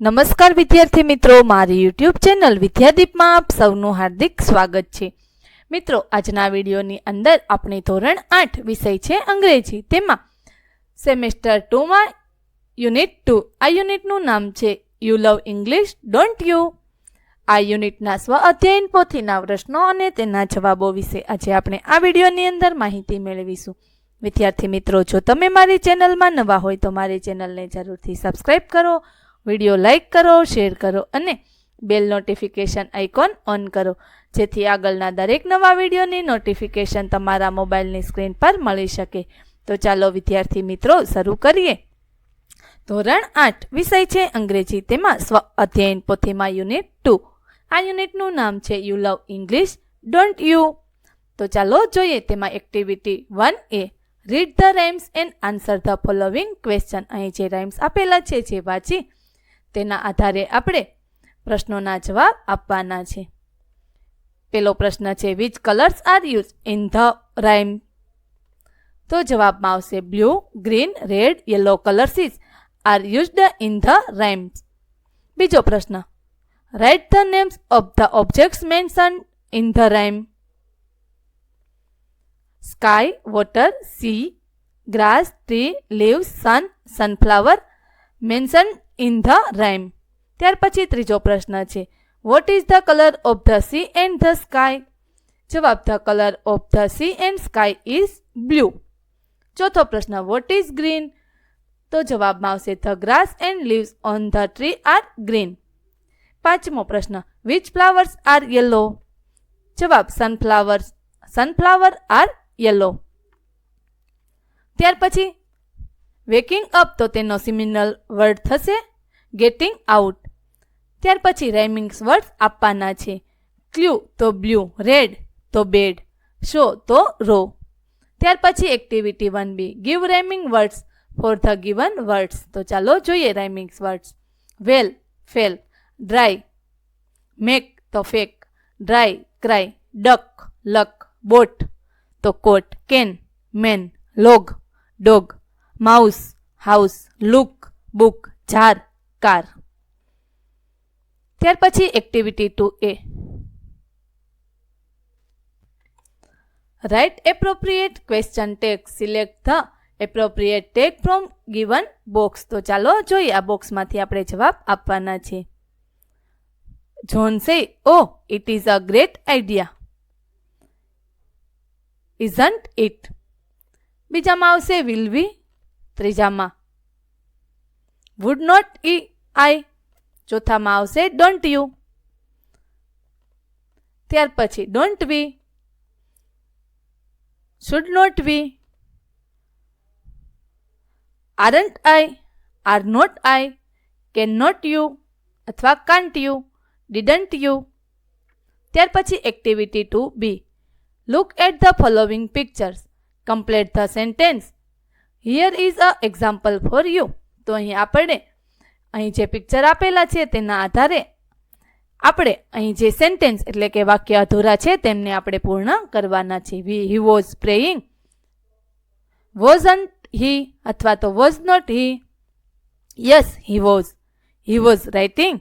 નમસ્કાર વિદ્યાર્થી મિત્રો મારી યુટ્યુબ ચેનલ વિદ્યાદીપમાં આપ સૌનું હાર્દિક સ્વાગત છે મિત્રો આજના વિડીયોની અંદર આપણે ધોરણ આઠ વિષય છે અંગ્રેજી તેમાં સેમેસ્ટર ટુમાં યુનિટ ટુ આ યુનિટનું નામ છે you love English don't you આ યુનિટના સ્વ અધ્યયન પોથીના પ્રશ્નો અને તેના જવાબો વિશે આજે આપણે આ વિડીયોની અંદર માહિતી મેળવીશું વિદ્યાર્થી મિત્રો જો તમે મારી ચેનલમાં નવા હોય તો મારી ચેનલને જરૂરથી સબસ્ક્રાઈબ કરો વિડીયો લાઇક કરો શેર કરો અને બેલ નોટિફિકેશન આઇકોન ઓન કરો જેથી આગળના દરેક નવા વિડીયોની નોટિફિકેશન તમારા મોબાઈલની સ્ક્રીન પર મળી શકે તો ચાલો વિદ્યાર્થી મિત્રો શરૂ કરીએ ધોરણ આઠ વિષય છે અંગ્રેજી તેમાં સ્વ અધ્યયન પોથીમાં યુનિટ ટુ આ યુનિટનું નામ છે you love English don't you તો ચાલો જોઈએ તેમાં activity one A read the rhymes and answer the following question અહીં જે રાઇમ્સ આપેલા છે જે વાંચી તેના આધારે આપણે પ્રશ્નોના જવાબ આપવાના છે પેલો પ્રશ્ન છે which colours are use in the rhyme તો જવાબમાં આવશે blue green red yellow colours are used in the rhymes બીજો પ્રશ્ન write the names of the objects mention in the rhyme sky water sea grass tree leave sun sunflower mention in the rhyme ત્યાર પછી ત્રીજો પ્રશ્ન છે what is the colour of the sea and the sky જવાબ the colour of the sea and sky is blue ચોથો પ્રશ્ન what is green તો જવાબમાં આવશે the grass and leaves on the tree are green પાંચમો પ્રશ્ન which flowers are yellow જવાબ sunflowers sunflower are yellow ત્યાર પછી વેકિંગ અપ તો તેનો સિમિનલ વર્ડ થશે ગેટિંગ આઉટ ત્યાર પછી રાઇમિંગ્સ વર્ડ્સ આપવાના છે ક્લ્યુ તો બ્લ્યુ રેડ તો બેડ શો તો રો ત્યાર પછી activity one B give rhyming words for the given words તો ચાલો જોઈએ rhymings words well fell dry make તો fake dry cry duck luck boat તો coat can man log dog mouse house look book jar car ત્યાર પછી activity two A write appropriate question tag select the appropriate tag from given box તો ચાલો જોઈએ આ બોક્સમાંથી આપણે જવાબ આપવાના છે જોન્સે oh it is a great idea isn't it બીજામાં આવશે વિલ વી ત્રીજામાં વુડ નોટ ઈ આઈ ચોથામાં આવશે ડોન્ટ યુ ત્યાર પછી don't we should not we aren't I are not I can not you અથવા કાન્ટ યુ ડિડન્ટ યુ ત્યાર પછી activity two B look at the following pictures complete the sentence here is a example for you તો અહીં આપણે અહીં જે picture આપેલા છે તેના આધારે આપણે અહીં જે સેન્ટેન્સ એટલે કે વાક્ય અધૂરા છે તેમને આપણે પૂર્ણ કરવાના છે we he was praying wasn't he અથવા તો was not he yes he was he was writing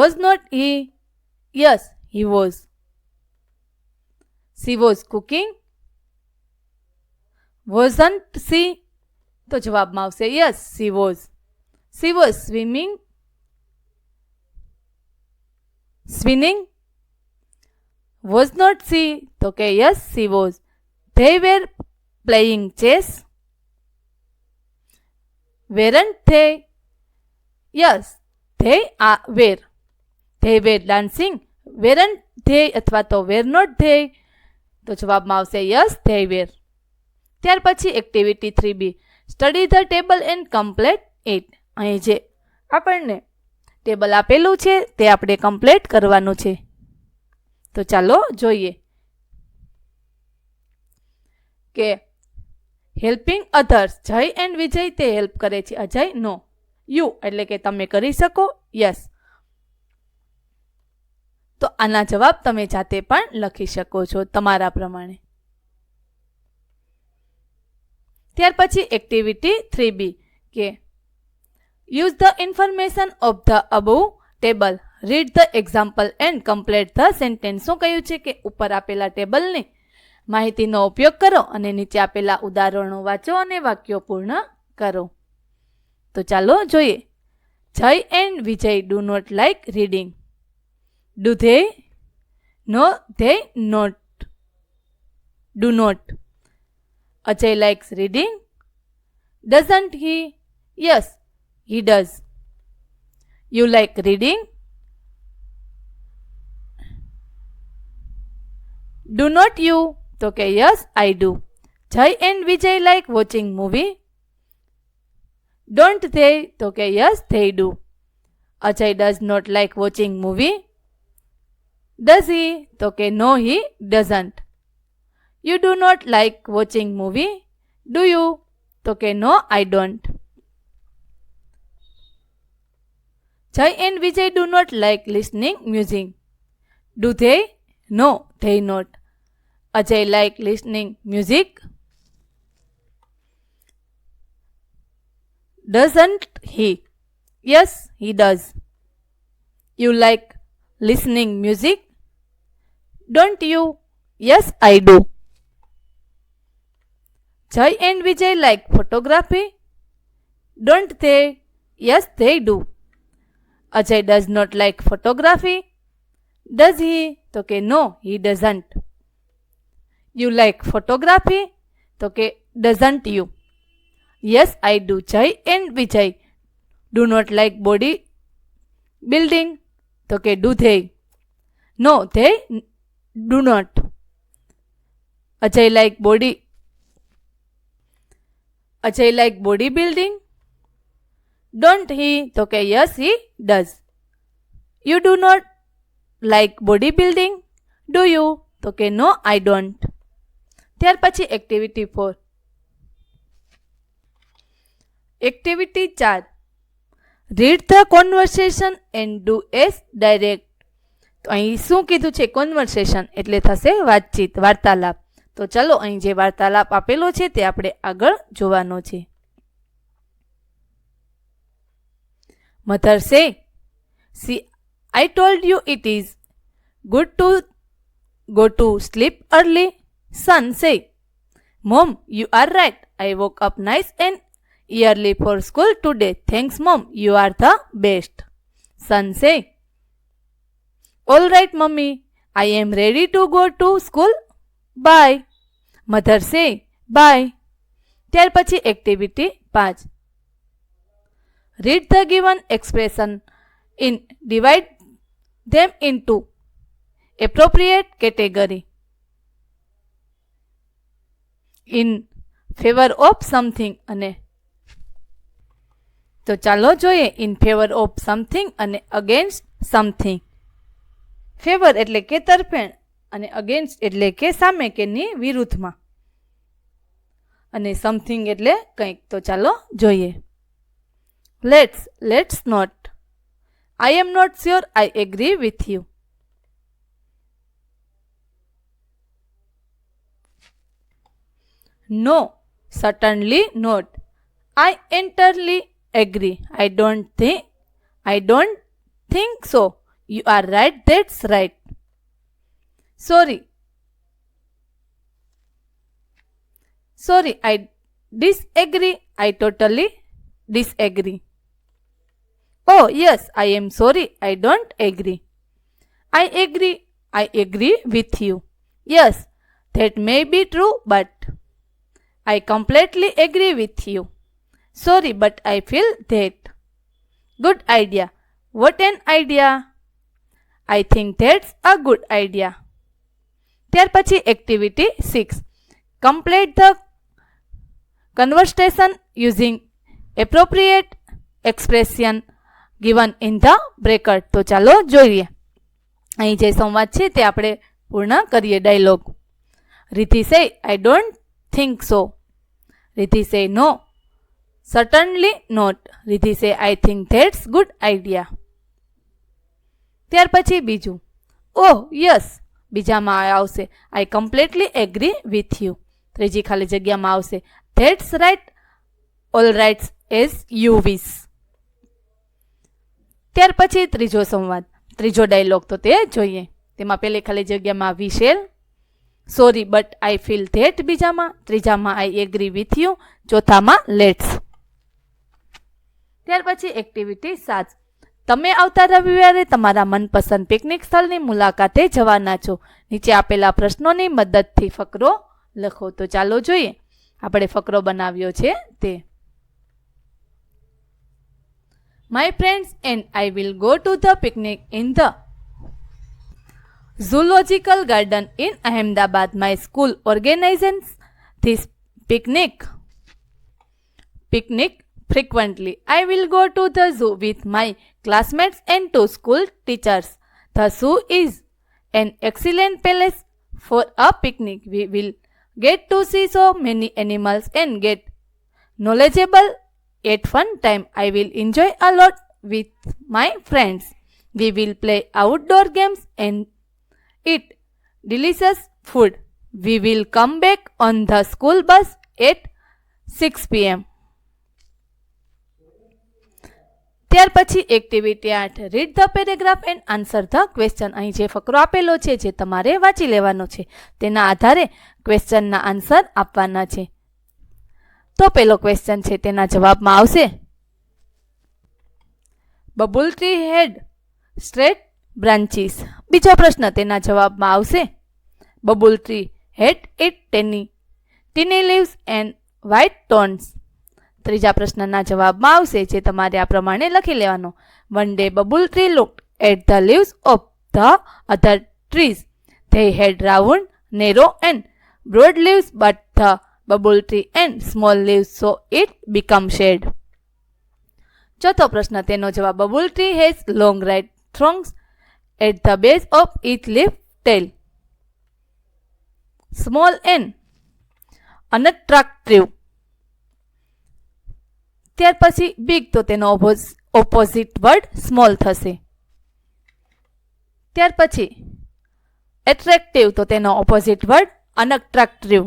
was not he yes he was she was cooking wasn't she તો જવાબમાં આવશે yes she was she was swimming swimming was not she તો કે yes she was they were playing chess weren't they yes they આ were they were dancing વેરન્ટ ધ્યેય અથવા તો વેર not they તો જવાબમાં આવશે યસ ધે વેર ત્યાર પછી activity three B study the table and complete it અહીં જે આપણને ટેબલ આપેલું છે તે આપણે કમ્પ્લેટ કરવાનું છે તો ચાલો જોઈએ કે helping others Jay and Vijay તે હેલ્પ કરે છે અજય નો યુ એટલે કે તમે કરી શકો યસ તો આના જવાબ તમે જાતે પણ લખી શકો છો તમારા પ્રમાણે ત્યાર પછી એક્ટિવિટી થ્રી બી કે use the information of the above table read the example and complete the sentence શું કહ્યું છે કે ઉપર આપેલા ટેબલની માહિતીનો ઉપયોગ કરો અને નીચે આપેલા ઉદાહરણો વાંચો અને વાક્યો પૂર્ણ કરો તો ચાલો જોઈએ Jay and Vijay do not like reading do they no they not do not Ajay likes reading. Doesn't he? Yes, he does. You like reading? Do not you? Okay, yes, I do. Jai and Vijay like watching movie. Don't they? Okay, yes, they do. Ajay does not like watching movie. Does he? Okay, no, he doesn't you do not like watching movie do you okay no i don't jai and vijay do not like listening music do they no they not ajay like listening music doesn't he yes he does you like listening music don't you yes i do Jai and Vijay like photography? Don't they? Yes, they do. Ajay does not like photography. Does he? Okay, no, he doesn't. You like photography? Okay, doesn't you? Yes, I do. Jai and Vijay do not like body building. Okay, do they? No, they do not. Ajay like body Ajay like body building don't he તો કે yes he does you do not like body building do you તો કે no I don't ત્યાર પછી activity four activity ચાર read the conversation and do as direct તો અહીં શું કીધું છે કોન્વર્સેશન એટલે થશે વાતચીત વાર્તાલાપ તો ચલો અહીં જે વાર્તાલાપ આપેલો છે તે આપણે આગળ જોવાનો છે mother say she I told you it is good to go to sleep early son say mom you are right I woke up nice and early for school today. Thanks, mom. You are the best. Son say, All right, mummy. I am ready to go to school. Bye. Mother say bye ત્યાર પછી activity પાંચ read the given expression in divide them into appropriate category in favour of something અને તો ચાલો જોઈએ in favour of something અને against something favour એટલે કે તરફેણ અને અગેન્સ્ટ એટલે કે સામે કે કેની વિરુદ્ધમાં અને સમથિંગ એટલે કંઈક તો ચાલો જોઈએ let's let's not I am not sure I agree with you no certainly not I entirely agree I don't think I don't think so you are right that's right Sorry. Sorry, I disagree. I totally disagree. Oh, yes, I am sorry. I don't agree. I agree. I agree with you. Yes, that may be true, but I completely agree with you. Sorry, but I feel that. Good idea. What an idea! I think that's a good idea. ત્યાર પછી activity six complete the conversation using appropriate expression given in the bracket તો ચાલો જોઈએ અહીં જે સંવાદ છે તે આપણે પૂર્ણ કરીએ ડાયલોગ રીતિ સે આઈ ડોન્ટ થિંક સો રીતિ સે નો સર્ટનલી not Riti say I think that's good idea ત્યાર પછી બીજું ઓહ oh, યસ બીજામાં આવશે I completely agree with you ત્રીજી ખાલી જગ્યામાં આવશે that's right all rights as you wish ત્યાર પછી ત્રીજો સંવાદ ત્રીજો ડાયલોગ તો તે જોઈએ તેમાં પહેલી ખાલી જગ્યામાં વિશેલ sorry but I feel that બીજામાં ત્રીજામાં આઈ એગ્રી વિથ યુ ચોથામાં લેટ્સ ત્યાર પછી એક્ટિવિટી સાત તમે આવતા રવિવારે તમારા મનપસંદ પિકનિક સ્થળની મુલાકાતે જવાના છો નીચે આપેલા પ્રશ્નોની મદદથી ફકરો લખો તો ચાલો જોઈએ આપણે ફકરો બનાવ્યો છે તે my friends and I will go to the picnic in the zoological garden in Ahmedabad my school organises this picnic picnic Frequently, I will go to the zoo with my classmates and to school teachers. The zoo is an excellent place for a picnic. We will get to see so many animals and get knowledgeable at one time. I will enjoy a lot with my friends. We will play outdoor games and eat delicious food. We will come back on the school bus at 6 p.m. ત્યાર પછી activity આઠ read the paragraph and answer the question અહીં જે ફકરો આપેલો છે જે તમારે વાંચી લેવાનો છે તેના આધારે ક્વેશ્ચનના આન્સર આપવાના છે તો પેલો ક્વેશ્ચન છે તેના જવાબમાં આવશે babul tree had straight branches બીજો પ્રશ્ન તેના જવાબમાં આવશે babul tree had it tiny tiny leaves and white thorns ત્રીજા પ્રશ્નના જવાબમાં આવશે જે તમારે આ પ્રમાણે લખી લેવાનો one day babul tree look at the leaves of the other trees they had round narrow and broad leaves but the babul tree and small leaves so it become shade ચોથો પ્રશ્ન તેનો જવાબ babul tree has long white thorns at the base of each leave tell small and unattractive ત્યાર પછી big તો તેનો opposite word small થશે ત્યાર પછી એટ્રેક્ટિવ તો તેનો ઓપોઝિટ વર્ડ અનઅટ્રેક્ટિવ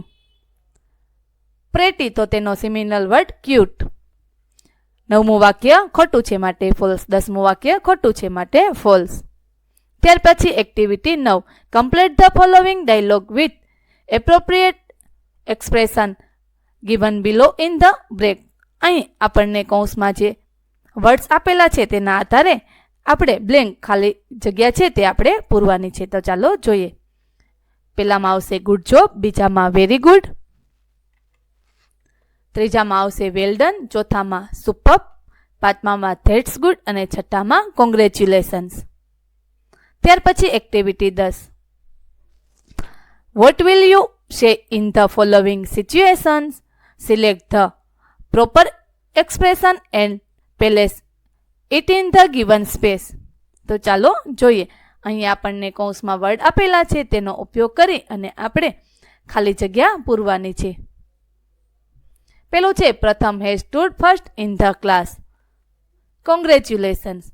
પ્રેટી તો તેનો સિમિનલ વર્ડ ક્યુટ નવમું વાક્ય ખોટું છે માટે ફોલ્સ દસમું વાક્ય ખોટું છે માટે ફોલ્સ ત્યાર પછી એક્ટિવિટી નવ complete the following dialogue with appropriate expression given below in the break અહીં આપણને કૌંસમાં જે વર્ડ્સ આપેલા છે તેના આધારે આપણે બ્લેન્ક ખાલી જગ્યા છે તે આપણે પૂરવાની છે તો ચાલો જોઈએ પહેલામાં આવશે ગુડ જોબ બીજામાં વેરી ગુડ ત્રીજામાં આવશે વેલ ચોથામાં સુપર પાંચમામાં ધેટ્સ ગુડ અને છઠ્ઠામાં કોંગ્રેચ્યુલેશન્સ ત્યાર પછી એક્ટિવિટી દસ what will you say in the following situations select the proper expression and place it in the given space તો ચાલો જોઈએ અહીંયા આપણને કૌંસમાં વર્ડ આપેલા છે તેનો ઉપયોગ કરી અને આપણે ખાલી જગ્યા પૂરવાની છે પેલું છે પ્રથમ has stood first in the class congratulations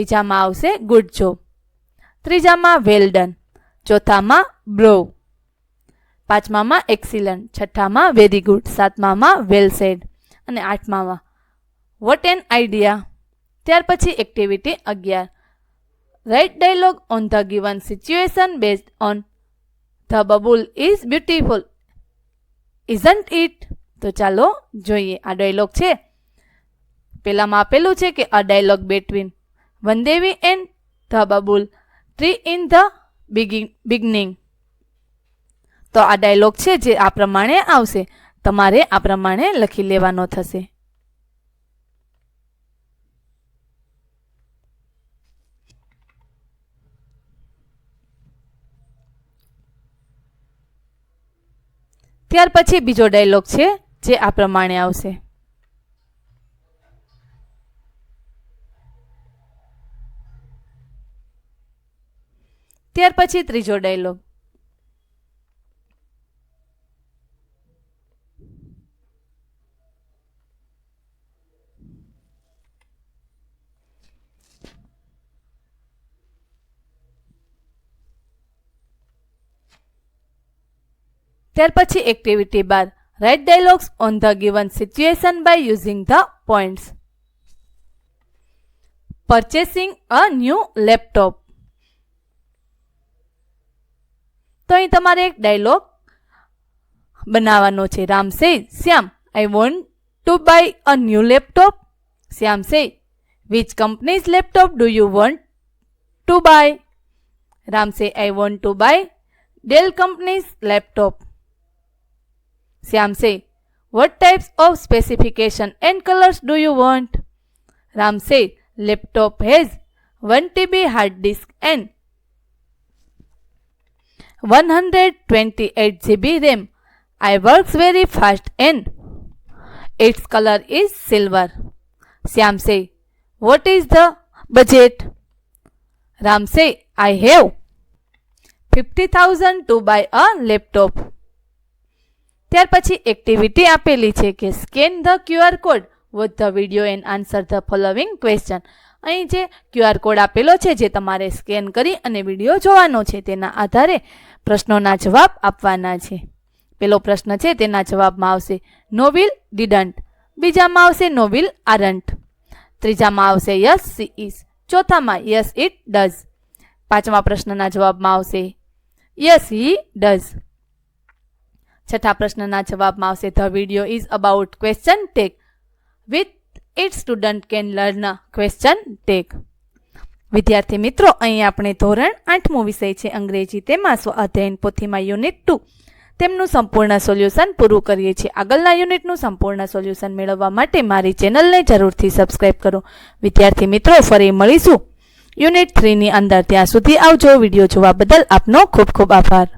બીજામાં આવશે ગુડ જોબ ત્રીજામાં વેલ ડન ચોથામાં બ્રો પાંચમામાં એક્સિલન્ટ છઠ્ઠામાં વેરી ગુડ સાતમામાં વેલ સેડ અને આઠમામાં વોટ એન આઈડિયા ત્યાર પછી એક્ટિવિટી અગિયાર write dialogue on the given situation based on the babul is beautiful isn't it તો ચાલો જોઈએ આ ડાયલોગ છે પહેલાંમાં આપેલું છે કે આ dialogue between Vandevi and the babul tree in the beginning તો આ ડાયલોગ છે જે આ પ્રમાણે આવશે તમારે આ પ્રમાણે લખી લેવાનો થશે ત્યાર પછી બીજો ડાયલોગ છે જે આ પ્રમાણે આવશે ત્યાર પછી ત્રીજો ડાયલોગ ત્યાર પછી એક્ટિવિટી બાર write dialogues on the given situation by using the points purchasing a new laptop તો અહીં તમારે એક ડાયલોગ બનાવવાનો છે Ram say Shyam I want to buy a new laptop Shyam say which companies laptop do you want to buy Ram say I want to buy Dell companies laptop Shyam What types of specification and colors do you want? Ram say, Laptop has 1 TB hard disk and 128 GB RAM. I works very fast and its color is silver. Shyam say, What is the budget? Ram say, I have 50,000 to buy a laptop. ત્યાર પછી activity આપેલી છે કે scan the QR code watch the video and answer the following question અહીં જે QR code આપેલો છે જે તમારે સ્કેન કરી અને વિડીયો જોવાનો છે તેના આધારે પ્રશ્નોના જવાબ આપવાના છે પેલો પ્રશ્ન છે તેના જવાબમાં આવશે નોવિલ વિલ ડિડન્ટ બીજામાં આવશે નો વિલ આરન્ટ ત્રીજામાં આવશે યસ સી ઇઝ ચોથામાં યસ ઇટ ડઝ પાંચમા પ્રશ્નના જવાબમાં આવશે યસ હી ડઝ છઠ્ઠા પ્રશ્નના જવાબમાં આવશે the video is about question tag with it student can learn question tag વિદ્યાર્થી મિત્રો અહીં આપણે ધોરણ આઠમો વિષય છે અંગ્રેજી તેમાં સ્વઅધ્યયન પોથીમાં યુનિટ ટુ તેમનું સંપૂર્ણ સોલ્યુશન પૂરું કરીએ છીએ આગળના યુનિટનું સંપૂર્ણ સોલ્યુશન મેળવવા માટે મારી ચેનલને જરૂરથી સબસ્ક્રાઈબ કરો વિદ્યાર્થી મિત્રો ફરી મળીશું યુનિટ થ્રીની અંદર ત્યાં સુધી આવજો વિડીયો જોવા બદલ આપનો ખૂબ ખૂબ આભાર